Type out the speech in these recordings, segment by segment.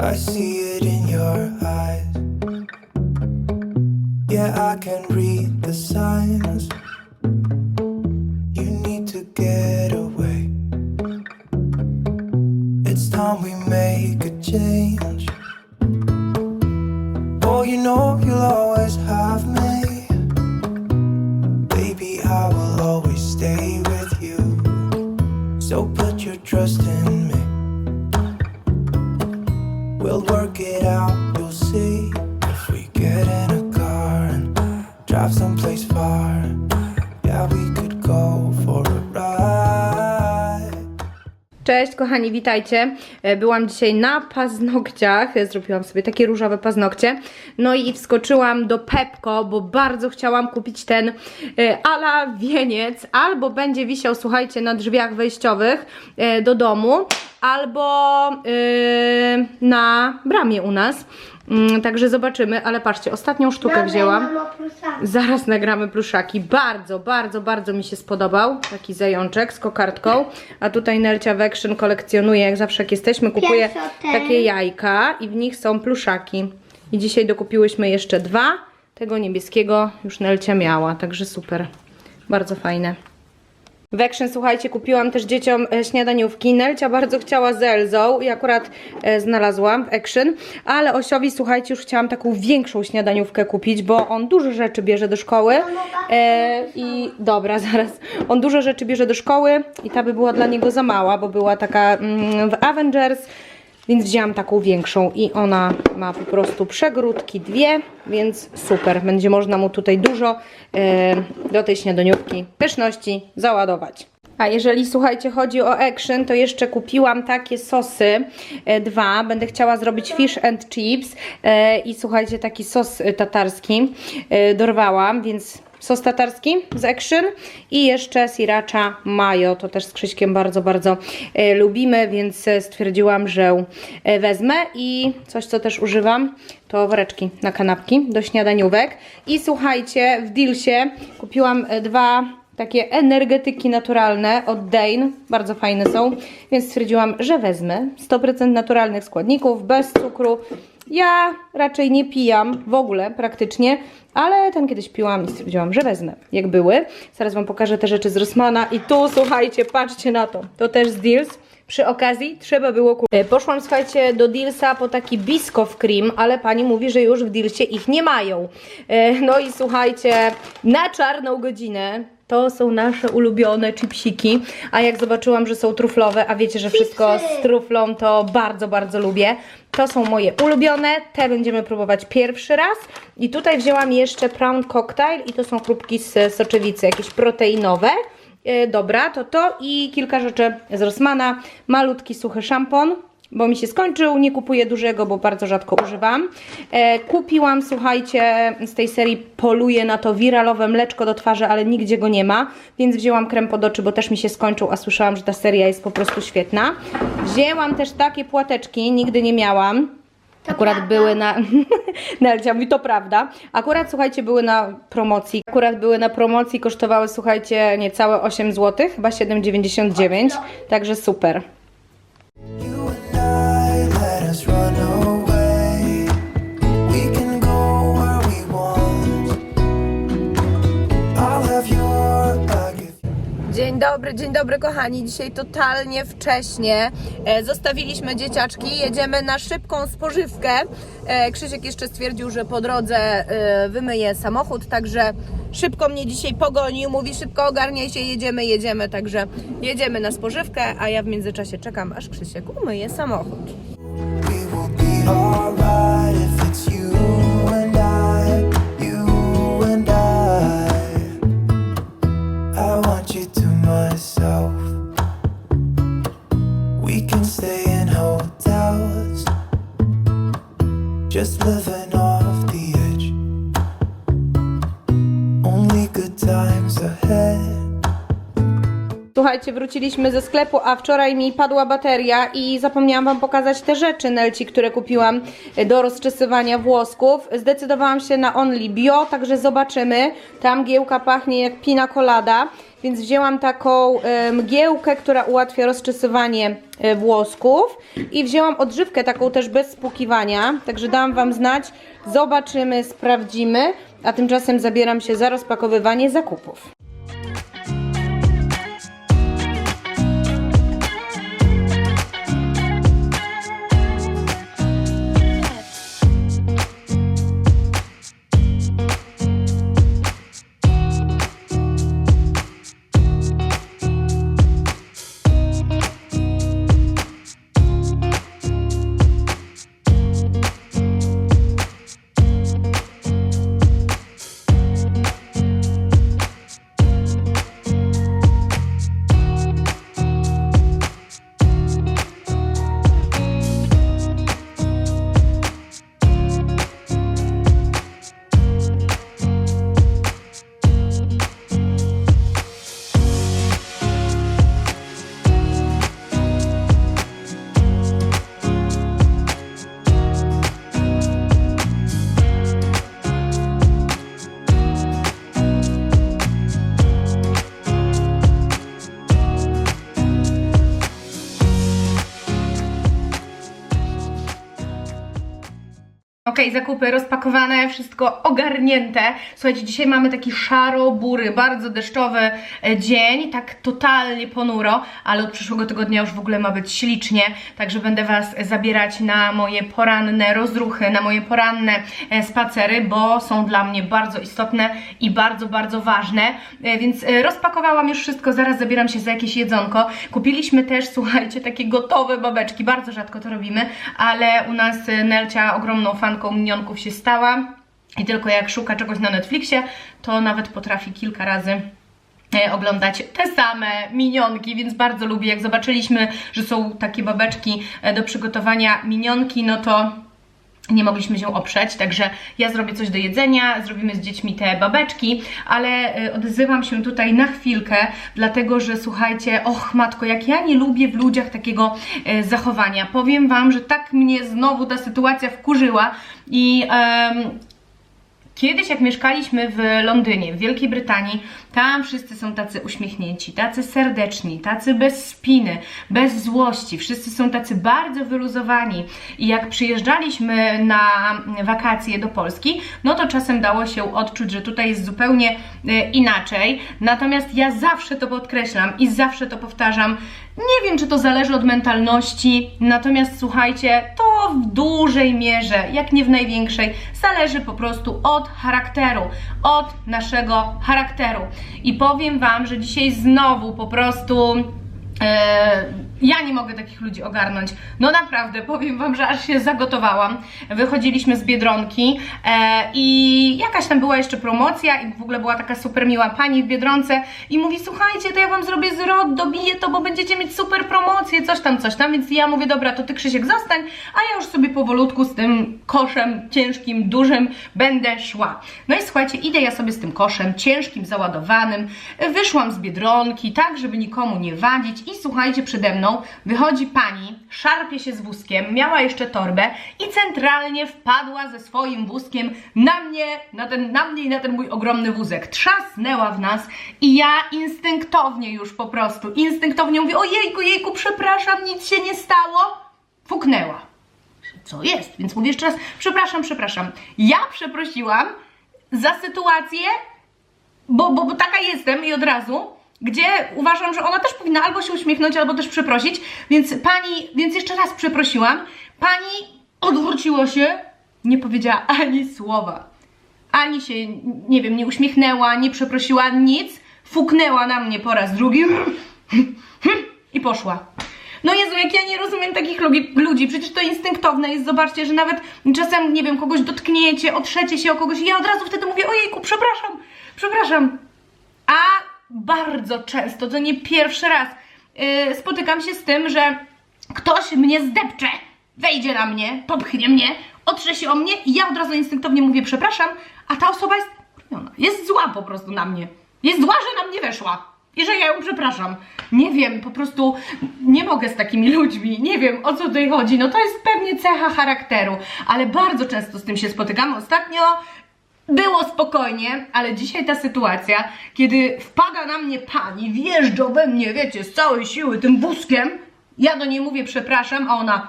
I see it in your eyes. Yeah, I can read the signs. Drive someplace far, yeah, we could go for a ride. Cześć kochani, witajcie. E, Byłam dzisiaj na paznokciach, e, zrobiłam sobie takie różowe paznokcie. No i wskoczyłam do Pepko, bo bardzo chciałam kupić ten e, ala wieniec, albo będzie wisiał, słuchajcie, na drzwiach wejściowych do domu, albo na bramie u nas. Mm, Także zobaczymy, ale patrzcie, ostatnią sztukę wzięłam. Zaraz nagramy pluszaki. Bardzo, bardzo, bardzo mi się spodobał. Taki zajączek z kokardką. A tutaj Nelcia w Action kolekcjonuje, jak zawsze jak jesteśmy, kupuje takie jajka i w nich są pluszaki. I dzisiaj dokupiłyśmy jeszcze dwa. Tego niebieskiego już Nelcia miała, także super. Bardzo fajne. W Action, słuchajcie, kupiłam też dzieciom e, śniadaniówki. Nelcia bardzo chciała z Elzą i akurat e, znalazłam w Action, ale Osiowi, słuchajcie, już chciałam taką większą śniadaniówkę kupić, bo on dużo rzeczy bierze do szkoły. E, I dobra, zaraz. On dużo rzeczy bierze do szkoły i ta by była dla niego za mała, bo była taka mm, w Avengers. Więc wzięłam taką większą i ona ma po prostu przegródki dwie, więc super. Będzie można mu tutaj dużo e, do tej śniadaniówki pyszności załadować. A jeżeli słuchajcie, chodzi o action, to jeszcze kupiłam takie sosy e, dwa. Będę chciała zrobić fish and chips e, i słuchajcie, taki sos e, tatarski e, dorwałam, więc sos tatarski z Action i jeszcze sriracha mayo, to też z Krzyśkiem bardzo, bardzo e, lubimy, więc e, stwierdziłam, że e, wezmę i coś, co też używam, to woreczki na kanapki do śniadaniówek. I słuchajcie, w Dealsie kupiłam e, dwa takie energetyki naturalne od Dane, bardzo fajne są, więc stwierdziłam, że wezmę 100% naturalnych składników, bez cukru, ja raczej nie pijam w ogóle praktycznie, ale ten kiedyś piłam i stwierdziłam, że wezmę, jak były. Zaraz Wam pokażę te rzeczy z Rossmana i tu, słuchajcie, patrzcie na to. To też z Deals. Przy okazji trzeba było kupić. E, Poszłam, słuchajcie, do Dealsa po taki Biscoff Cream, ale pani mówi, że już w Dealsie ich nie mają. E, No i słuchajcie, na czarną godzinę to są nasze ulubione chipsiki, a jak zobaczyłam, że są truflowe, a wiecie, że wszystko z truflą, to bardzo, bardzo lubię. To są moje ulubione, te będziemy próbować pierwszy raz. I tutaj wzięłam jeszcze Prawn Cocktail i to są chrupki z soczewicy, jakieś proteinowe. E, dobra, to to i kilka rzeczy z Rossmana. Malutki suchy szampon, bo mi się skończył, nie kupuję dużego, bo bardzo rzadko używam. E, kupiłam, słuchajcie, z tej serii poluję na to wiralowe mleczko do twarzy, ale nigdzie go nie ma, więc wzięłam krem pod oczy, bo też mi się skończył, a słyszałam, że ta seria jest po prostu świetna. Wzięłam też takie płateczki, nigdy nie miałam. Akurat były na. Nelcia mówi, to prawda. Akurat słuchajcie, były na promocji. Akurat były na promocji, kosztowały, słuchajcie, niecałe 8 zł, chyba 7,99. Także super. Dzień dobry, dzień dobry kochani. Dzisiaj totalnie wcześnie. E, zostawiliśmy dzieciaczki, jedziemy na szybką spożywkę. E, Krzysiek jeszcze stwierdził, że po drodze e, wymyje samochód, także szybko mnie dzisiaj pogonił. Mówi szybko ogarniaj się, jedziemy, jedziemy. Także jedziemy na spożywkę, a ja w międzyczasie czekam, aż Krzysiek umyje samochód. Słuchajcie, wróciliśmy ze sklepu, a wczoraj mi padła bateria i zapomniałam Wam pokazać te rzeczy Nelci, które kupiłam e, do rozczesywania włosków. Zdecydowałam się na Only Bio, także zobaczymy. Ta mgiełka pachnie jak pina colada, więc wzięłam taką mgiełkę, która ułatwia rozczesywanie e, włosków i wzięłam odżywkę taką też bez spłukiwania, także dałam Wam znać. Zobaczymy, sprawdzimy, a tymczasem zabieram się za rozpakowywanie zakupów. Okej, zakupy rozpakowane, wszystko ogarnięte. Słuchajcie, dzisiaj mamy taki szaro-bury, bardzo deszczowy e, dzień, tak totalnie ponuro, ale od przyszłego tygodnia już w ogóle ma być ślicznie, także będę Was zabierać na moje poranne rozruchy, na moje poranne e, spacery, bo są dla mnie bardzo istotne i bardzo, bardzo ważne. E, Więc rozpakowałam już wszystko, zaraz zabieram się za jakieś jedzonko. Kupiliśmy też, słuchajcie, takie gotowe babeczki, bardzo rzadko to robimy, ale u nas Nelcia ogromną fanką minionków się stała i tylko jak szuka czegoś na Netflixie, to nawet potrafi kilka razy e, oglądać te same minionki, więc bardzo lubię. Jak zobaczyliśmy, że są takie babeczki e, do przygotowania minionki, no to nie mogliśmy się oprzeć, także ja zrobię coś do jedzenia, zrobimy z dziećmi te babeczki, ale y, odzywam się tutaj na chwilkę, dlatego że słuchajcie, och matko, jak ja nie lubię w ludziach takiego e, zachowania. Powiem Wam, że tak mnie znowu ta sytuacja wkurzyła i em, Kiedyś, jak mieszkaliśmy w Londynie, w Wielkiej Brytanii, tam wszyscy są tacy uśmiechnięci, tacy serdeczni, tacy bez spiny, bez złości, wszyscy są tacy bardzo wyluzowani. I jak przyjeżdżaliśmy na wakacje do Polski, no to czasem dało się odczuć, że tutaj jest zupełnie e, inaczej. Natomiast ja zawsze to podkreślam i zawsze to powtarzam. Nie wiem, czy to zależy od mentalności, natomiast słuchajcie, to w dużej mierze, jak nie w największej, zależy po prostu od charakteru, od naszego charakteru. I powiem Wam, że dzisiaj znowu po prostu. E, ja nie mogę takich ludzi ogarnąć. No naprawdę, powiem Wam, że aż się zagotowałam. Wychodziliśmy z Biedronki e, i jakaś tam była jeszcze promocja i w ogóle była taka super miła pani w Biedronce i mówi, słuchajcie, to ja Wam zrobię zwrot, dobiję to, bo będziecie mieć super promocję, coś tam, coś tam, więc ja mówię, dobra, to Ty Krzysiek zostań, a ja już sobie powolutku z tym koszem ciężkim, dużym będę szła. No i słuchajcie, idę ja sobie z tym koszem ciężkim, załadowanym, wyszłam z Biedronki, tak, żeby nikomu nie wadzić i słuchajcie, przede mną wychodzi pani, szarpie się z wózkiem, miała jeszcze torbę i centralnie wpadła ze swoim wózkiem na mnie, na, ten, na mnie i na ten mój ogromny wózek. Trzasnęła w nas i ja instynktownie już po prostu, instynktownie mówię, ojejku, jejku, przepraszam, nic się nie stało. Fuknęła. Co jest? Więc mówię jeszcze raz, przepraszam, przepraszam. Ja przeprosiłam za sytuację, bo, bo, bo taka jestem i od razu, gdzie uważam, że ona też powinna albo się uśmiechnąć, albo też przeprosić, więc pani, więc jeszcze raz przeprosiłam, pani odwróciła się, nie powiedziała ani słowa, ani się, nie wiem, nie uśmiechnęła, nie przeprosiła, nic, fuknęła na mnie po raz drugi. I poszła. No Jezu, jak ja nie rozumiem takich ludzi, przecież to instynktowne jest, zobaczcie, że nawet czasem, nie wiem, kogoś dotkniecie, otrzecie się o kogoś. I ja od razu wtedy mówię, ojejku, przepraszam, przepraszam. A bardzo często, to nie pierwszy raz, yy, spotykam się z tym, że ktoś mnie zdepcze, wejdzie na mnie, popchnie mnie, otrze się o mnie i ja od razu instynktownie mówię przepraszam, a ta osoba jest, kurwiona, jest zła po prostu na mnie. Jest zła, że na mnie weszła. i że ja ją przepraszam. Nie wiem, po prostu nie mogę z takimi ludźmi, nie wiem o co tutaj chodzi. No to jest pewnie cecha charakteru, ale bardzo często z tym się spotykamy. Ostatnio było spokojnie, ale dzisiaj ta sytuacja, kiedy wpada na mnie pani, wjeżdża we mnie, wiecie, z całej siły tym wózkiem, ja do niej mówię przepraszam, a ona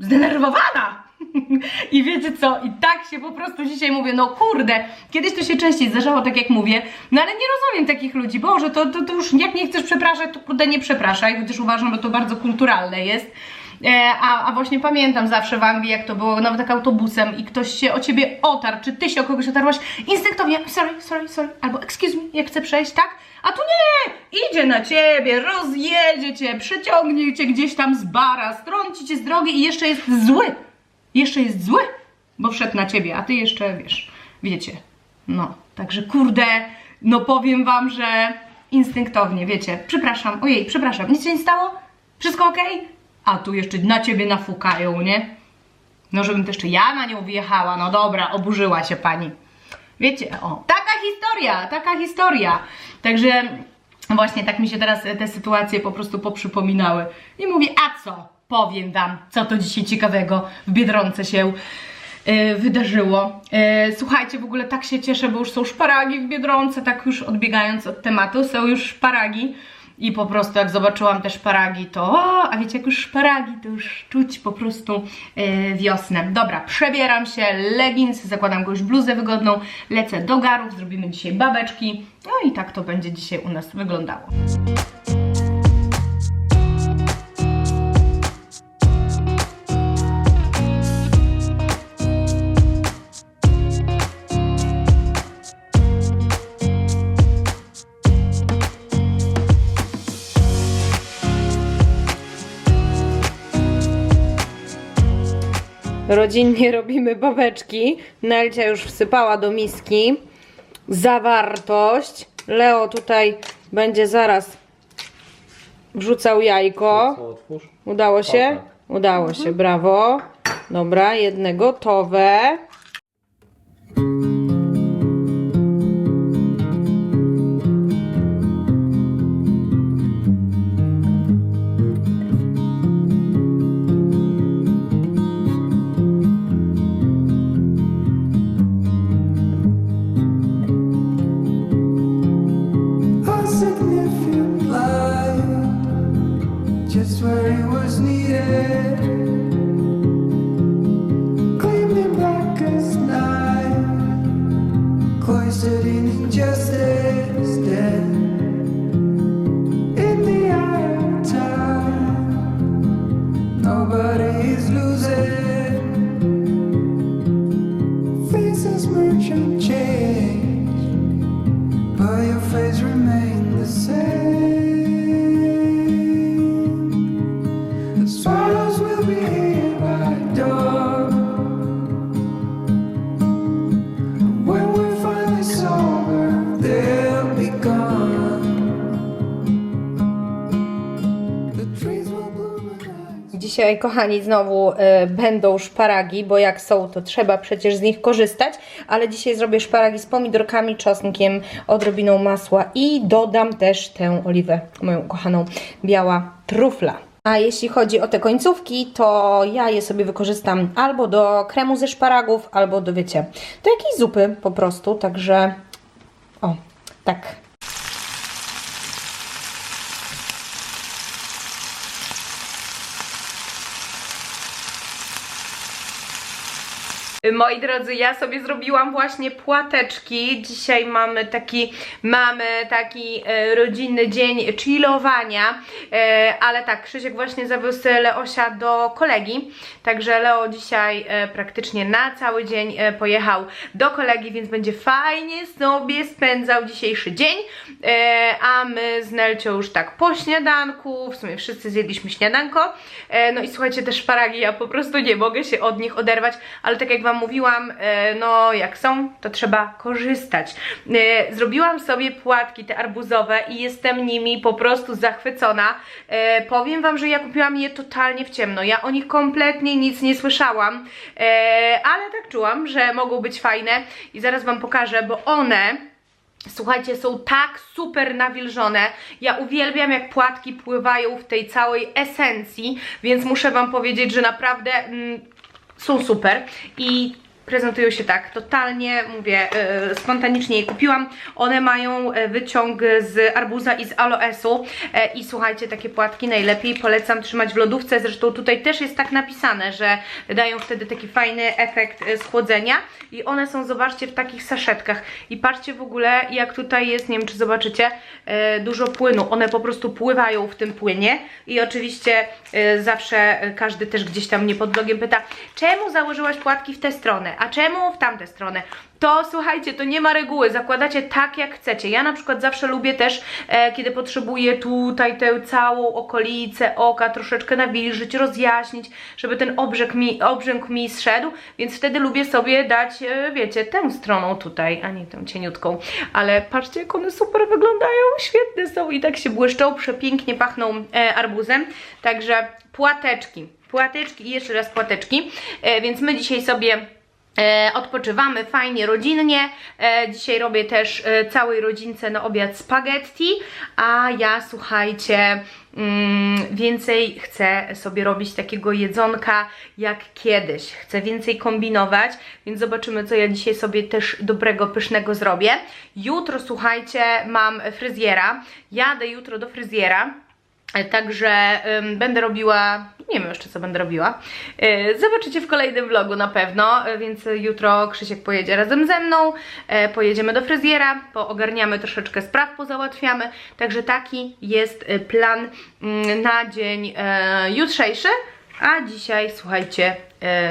zdenerwowana. I wiecie co? I tak się po prostu dzisiaj mówię, no kurde, kiedyś to się częściej zdarzało, tak jak mówię, no ale nie rozumiem takich ludzi, Boże, to, to, to już jak nie chcesz przepraszać, to kurde nie przepraszaj, chociaż uważam, że to bardzo kulturalne jest. E, a, a właśnie pamiętam zawsze w Anglii, jak to było, nawet tak autobusem i ktoś się o ciebie otarł, czy ty się o kogoś otarłaś, instynktownie, sorry, sorry, sorry, albo excuse me, jak chcę przejść, tak? A tu nie! Idzie na ciebie, rozjedzie cię, przeciągnie cię gdzieś tam z bara, strąci cię z drogi i jeszcze jest zły. Jeszcze jest zły, bo wszedł na ciebie, a ty jeszcze wiesz, wiecie. No, także kurde, no powiem wam, że instynktownie, wiecie, przepraszam, ojej, przepraszam, nic się nie stało? Wszystko okej? A tu jeszcze na ciebie nafukają, nie? No, żebym też jeszcze ja na nią wjechała, no dobra, oburzyła się pani. Wiecie, o, taka historia, taka historia. Także właśnie tak mi się teraz te sytuacje po prostu poprzypominały. I mówię, a co? Powiem wam, co to dzisiaj ciekawego w Biedronce się e, wydarzyło. E, słuchajcie, w ogóle tak się cieszę, bo już są szparagi w Biedronce, tak już odbiegając od tematu, są już szparagi. I po prostu jak zobaczyłam te szparagi, to o, a wiecie, jak już szparagi, to już czuć po prostu e, wiosnę. Dobra, przebieram się, leggings, zakładam jakąś bluzę wygodną, lecę do garów, zrobimy dzisiaj babeczki. No i tak to będzie dzisiaj u nas wyglądało. Rodzinnie robimy babeczki. Nelcia już wsypała do miski zawartość. Leo tutaj będzie zaraz wrzucał jajko. Udało się? Tak. Udało się, brawo. Dobra, jedne gotowe. Dzisiaj, kochani, znowu e, będą szparagi, bo jak są, to trzeba przecież z nich korzystać. Ale dzisiaj zrobię szparagi z pomidorkami, czosnkiem, odrobiną masła i dodam też tę oliwę, moją kochaną, biała trufla. A jeśli chodzi o te końcówki, to ja je sobie wykorzystam albo do kremu ze szparagów, albo do, wiecie, do jakiejś zupy po prostu. Także, o, tak Moi drodzy, ja sobie zrobiłam właśnie płateczki. Dzisiaj mamy taki, mamy taki e, rodzinny dzień chillowania, e, ale tak, Krzysiek właśnie zawiózł Leosia do kolegi, także Leo dzisiaj e, praktycznie na cały dzień pojechał do kolegi, więc będzie fajnie sobie spędzał dzisiejszy dzień, a my z Nelcią już tak po śniadanku, w sumie wszyscy zjedliśmy śniadanko, no i słuchajcie, te szparagi, ja po prostu nie mogę się od nich oderwać, ale tak jak Wam mówiłam, e, no jak są, to trzeba korzystać. E, Zrobiłam sobie płatki te arbuzowe i jestem nimi po prostu zachwycona. E, Powiem Wam, że ja kupiłam je totalnie w ciemno, ja o nich kompletnie nic nie słyszałam, ale tak czułam, że mogą być fajne i zaraz Wam pokażę, bo one Słuchajcie, są tak super nawilżone. Ja uwielbiam, jak płatki pływają w tej całej esencji, więc muszę Wam powiedzieć, że naprawdę mm, są super. I prezentują się tak, totalnie, mówię, e, spontanicznie je kupiłam. One mają e, wyciąg z arbuza i z aloesu. E, i słuchajcie, takie płatki najlepiej polecam trzymać w lodówce, zresztą tutaj też jest tak napisane, że dają wtedy taki fajny efekt schłodzenia. I one są, zobaczcie, w takich saszetkach. I patrzcie w ogóle, jak tutaj jest, nie wiem czy zobaczycie, e, dużo płynu, one po prostu pływają w tym płynie. I oczywiście zawsze każdy też gdzieś tam mnie pod blogiem pyta, czemu założyłaś płatki w tę stronę, a czemu w tamtę stronę? To słuchajcie, to nie ma reguły, zakładacie tak jak chcecie. Ja na przykład zawsze lubię też, e, kiedy potrzebuję tutaj tę całą okolicę oka troszeczkę nawilżyć, rozjaśnić, żeby ten obrzęk mi, obrzęk mi zszedł, więc wtedy lubię sobie dać, e, wiecie, tę stroną tutaj, a nie tą cieniutką. Ale patrzcie, jak one super wyglądają, świetne są i tak się błyszczą, przepięknie pachną e, arbuzem. Także płateczki, płateczki i jeszcze raz płateczki, e, więc my dzisiaj sobie E, odpoczywamy fajnie, rodzinnie. E, dzisiaj robię też e, całej rodzince na obiad spaghetti, a ja słuchajcie, mm, więcej chcę sobie robić takiego jedzonka jak kiedyś. Chcę więcej kombinować, więc zobaczymy, co ja dzisiaj sobie też dobrego, pysznego zrobię. Jutro, słuchajcie, mam fryzjera. Jadę jutro do fryzjera. E, Także będę robiła, nie wiem jeszcze co będę robiła. E, zobaczycie w kolejnym vlogu na pewno, e, więc jutro Krzysiek pojedzie razem ze mną, pojedziemy do fryzjera, poogarniamy troszeczkę spraw, pozałatwiamy. Także taki jest plan mm, na dzień jutrzejszy. A dzisiaj, słuchajcie,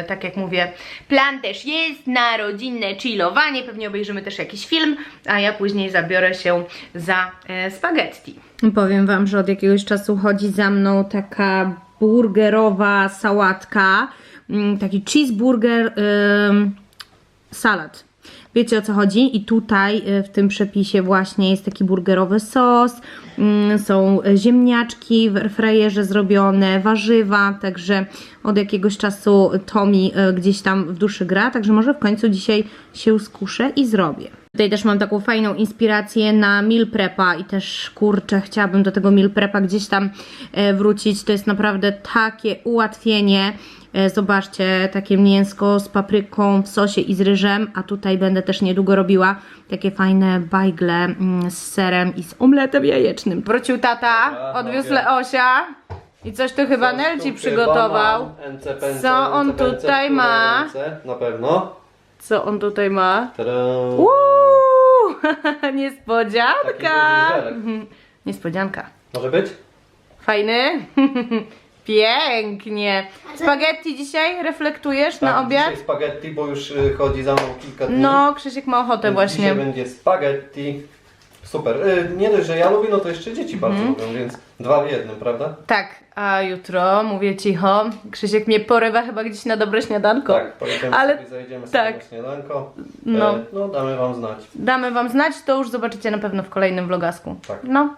tak jak mówię, plan też jest na rodzinne chillowanie. Pewnie obejrzymy też jakiś film, a ja później zabiorę się za spaghetti. Powiem Wam, że od jakiegoś czasu chodzi za mną taka burgerowa sałatka, mm, taki cheeseburger salad. Wiecie o co chodzi? I tutaj y, w tym przepisie właśnie jest taki burgerowy sos, mm, są ziemniaczki w airfryerze zrobione, warzywa, także od jakiegoś czasu to mi y, gdzieś tam w duszy gra, także może w końcu dzisiaj się skuszę i zrobię. Tutaj też mam taką fajną inspirację na meal prepa i też kurczę, chciałabym do tego meal prepa gdzieś tam e, wrócić. To jest naprawdę takie ułatwienie. E, Zobaczcie, takie mięsko z papryką w sosie i z ryżem, a tutaj będę też niedługo robiła takie fajne bajgle mm, z serem i z omletem jajecznym. Wrócił tata, odwiózł. Leosia i coś tu chyba Nelci przygotował. Co on tutaj ma? Na pewno. Co on tutaj ma? Uuu, niespodzianka! Mhm. Niespodzianka. Może być? Fajny? Pięknie. Spaghetti dzisiaj reflektujesz na Tak, obiad? Dzisiaj spaghetti, bo już y, chodzi za mną kilka dni. No, Krzysiek ma ochotę Więc właśnie. Dzisiaj będzie spaghetti. Super. Y, nie dość, że ja lubię, no to jeszcze dzieci bardzo Mhm. lubią, więc dwa w jednym, prawda? Tak, a jutro, mówię cicho, Krzysiek mnie porywa chyba gdzieś na dobre śniadanko. Tak, pojedziemy Ale sobie, zajdziemy tak. sobie na śniadanko. No. E, no, damy wam znać. Damy wam znać, to już zobaczycie na pewno w kolejnym vlogasku. Tak. No.